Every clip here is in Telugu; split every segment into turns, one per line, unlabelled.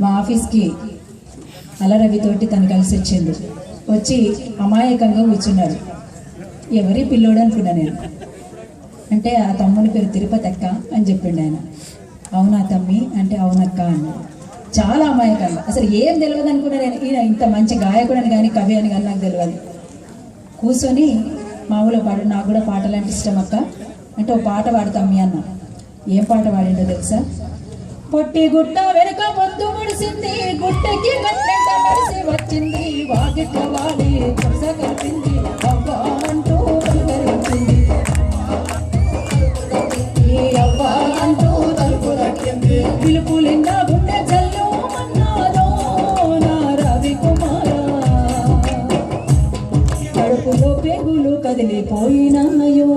మా ఆఫీస్కి అలరవితోటి తను కలిసి వచ్చిండు. వచ్చి అమాయకంగా కూర్చున్నాడు ఎవరి పిల్లోడు అనుకున్నా నేను. అంటే ఆ తమ్ముని పేరు తిరుపతి అక్క అని చెప్పిండు ఆయన. అవునా తమ్మి? అంటే అవునక్క అన్నాడు చాలా అమాయకంగా. అసలు ఏం తెలియదు అనుకున్నా నేను. ఈయన ఇంత మంచి గాయకుడు అని కానీ కవి అని కానీ నాకు తెలియదు కూర్చొని మామూలు పాడు నాకు కూడా పాటలు అంటే ఇష్టం అక్క. అంటే ఒక పాట పాడతాం మీ అన్న. ఏం పాట పాడిండో తెలుసా? పొట్టి గుట్ట వెనుక పొద్దు ముడిసింది. గుట్టకి గట్టెంట నడిసి వచ్చింది. వాగిట్ల వాలి కొస కలిపింది అవ్వ అంటూ పలకరించింది. ఈ అంటూ తలుపు తట్టింది. పిలుపులింద గుండె చల్లు మన్నాలో నా రవి కుమారా. కడుపులో పెగులు కదిలిపోయినాయో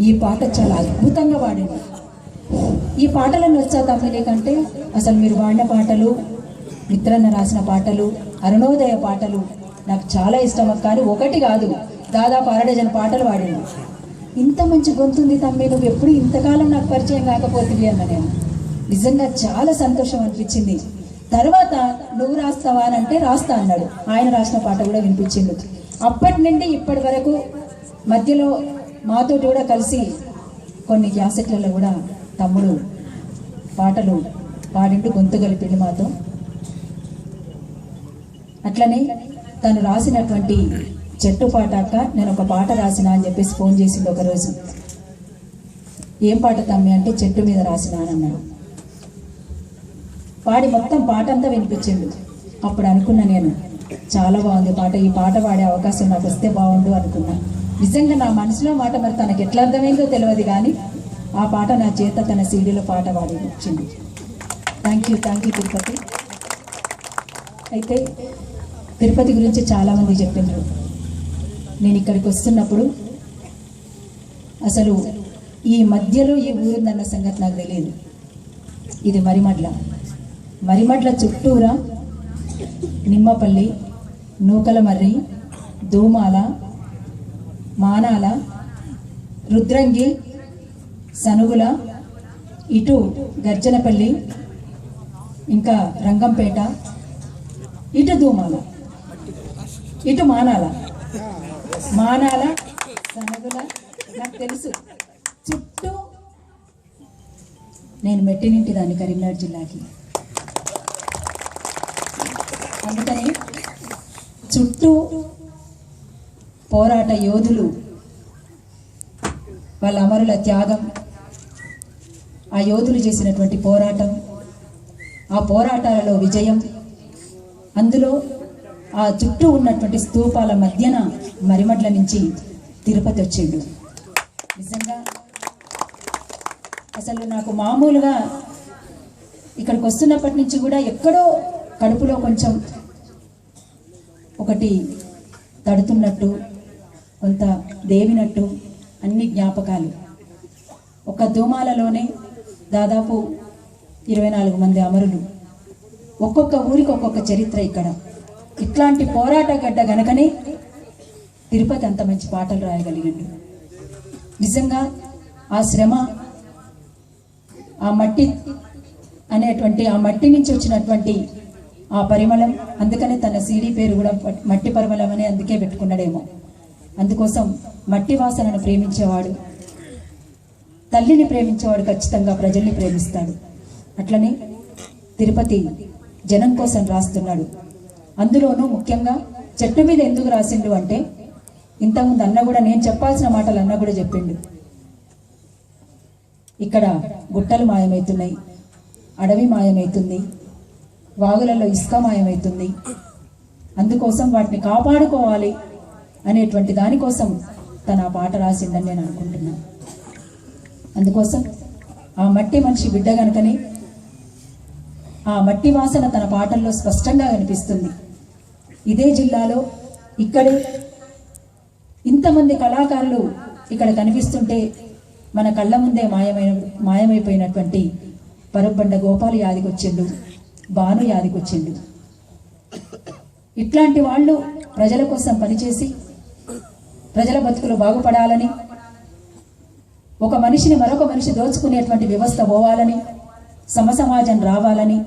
ఈ పాట చాలా అద్భుతంగా పాడింది. ఈ పాటలను వచ్చా తమ్మిని కంటే అసలు మీరు వాడిన పాటలు మిత్రన్న రాసిన పాటలు అరుణోదయ పాటలు నాకు చాలా ఇష్టం కానీ ఒకటి కాదు. దాదాపు అరడజన పాటలు పాడిండు ఇంత మంచి గొంతుంది తమ్మి నువ్వు ఎప్పుడు ఇంతకాలం నాకు పరిచయం కాకపోతుంది అన్న నేను. నిజంగా చాలా సంతోషం అనిపించింది. తర్వాత నువ్వు రాస్తావా అని అంటే రాస్తా అన్నాడు. ఆయన రాసిన పాట కూడా వినిపించింది అప్పటి నుండి ఇప్పటి వరకు మధ్యలో మాతోటి కూడా కలిసి కొన్ని క్యాసెట్లలో కూడా తమ్ముడు పాటలు పాడింటూ గొంతు కలిపిండు మాతో అట్లనే తను రాసినటువంటి చెట్టు పాటాక నేను ఒక పాట రాసిన అని చెప్పేసి ఫోన్ చేసిండు ఒకరోజు. ఏం పాట తమ్మి అంటే చెట్టు మీద రాసిన అని అన్నాడు. పాడి మొత్తం పాట అంతా వినిపించిండు. అప్పుడు అనుకున్నా నేను చాలా బాగుంది పాట ఈ పాట పాడే అవకాశం నాకు వస్తే బాగుండు అనుకున్నా. నిజంగా నా మనసులో మాట మరి తనకు ఎట్లా అర్థమైందో తెలియదు కానీ ఆ పాట నా చేత తన సీడీలో పాట వాడి వచ్చింది thank you thank you Tirupati. అయితే తిరుపతి గురించి చాలామంది చెప్పిండ్రు నేను ఇక్కడికి వస్తున్నప్పుడు అసలు ఈ మధ్యలో ఈ ఊరుందన్న సంగతి నాకు తెలియదు. ఇది మరిమడ్ల. మరిమడ్ల చుట్టూరా నిమ్మపల్లి నూకలమర్రి దూమాల మానాల రుద్రంగి సనుగుల ఇటు గర్జనపల్లి ఇంకా రంగంపేట ఇటు దూమాల ఇటు మానాల. మానాల సనగుల నాకు తెలుసు. చుట్టూ నేను మెట్టినింటి దాన్ని కరీంనగర్ జిల్లాకి. అందుకని చుట్టూ పోరాట యోధులు వాళ్ళ అమరుల త్యాగం ఆ యోధులు చేసినటువంటి పోరాటం ఆ పోరాటాలలో విజయం అందులో ఆ చుట్టూ ఉన్నటువంటి స్తూపాల మధ్యన మరిమడ్ల నుంచి తిరుపతి వచ్చిండు. నిజంగా అసలు నాకు మామూలుగా ఇక్కడికి వస్తున్నప్పటి నుంచి కూడా ఎక్కడో కడుపులో కొంచెం ఒకటి తడుతున్నట్టు కొంత దేవినట్టు అన్ని జ్ఞాపకాలు. ఒక దూమాలలోనే దాదాపు ఇరవై నాలుగు మంది అమరులు. ఒక్కొక్క ఊరికి ఒక్కొక్క చరిత్ర ఇక్కడ. ఇట్లాంటి పోరాట గడ్డ గనకనే తిరుపతి అంత మంచి పాటలు రాయగలిగిండు. నిజంగా ఆ శ్రమ ఆ మట్టి అనేటువంటి ఆ మట్టి నుంచి వచ్చినటువంటి ఆ పరిమళం అందుకనే తన సీడీ పేరు కూడా మట్టి పరిమళం అని అందుకే పెట్టుకున్నాడేమో. అందుకోసం మట్టి వాసనను ప్రేమించేవాడు తల్లిని ప్రేమించేవాడు ఖచ్చితంగా ప్రజల్ని ప్రేమిస్తాడు. అట్లనే తిరుపతి జనం కోసం రాస్తున్నాడు. అందులోనూ ముఖ్యంగా చెట్టు మీద ఎందుకు రాసిండు అంటే ఇంతకుముందు అన్న కూడా నేను చెప్పాల్సిన మాటలు అన్న కూడా చెప్పిండు. ఇక్కడ గుట్టలు మాయమవుతున్నాయి అడవి మాయమవుతుంది వాగులలో ఇసుక మాయమవుతుంది అందుకోసం వాటిని కాపాడుకోవాలి అనేటువంటి దానికోసం తన పాట రాసిందని నేను అనుకుంటున్నాను. అందుకోసం ఆ మట్టి మనిషి బిడ్డ గనుకనే ఆ మట్టి వాసన తన పాటల్లో స్పష్టంగా కనిపిస్తుంది. ఇదే జిల్లాలో ఇక్కడే ఇంతమంది కళాకారులు ఇక్కడ కనిపిస్తుంటే మన కళ్ళ ముందే మాయమైన మాయమైపోయినటువంటి పరుబండ గోపాలు యాదికొచ్చిండు భాను యాదికొచ్చిండు. ఇట్లాంటి వాళ్ళు ప్రజల కోసం పనిచేసి ప్రజల బతుకులు బాగుపడాలని ఒక మనిషిని మరొక మనిషి దోచుకునేటువంటి వ్యవస్థ పోవాలని సమసమాజం రావాలని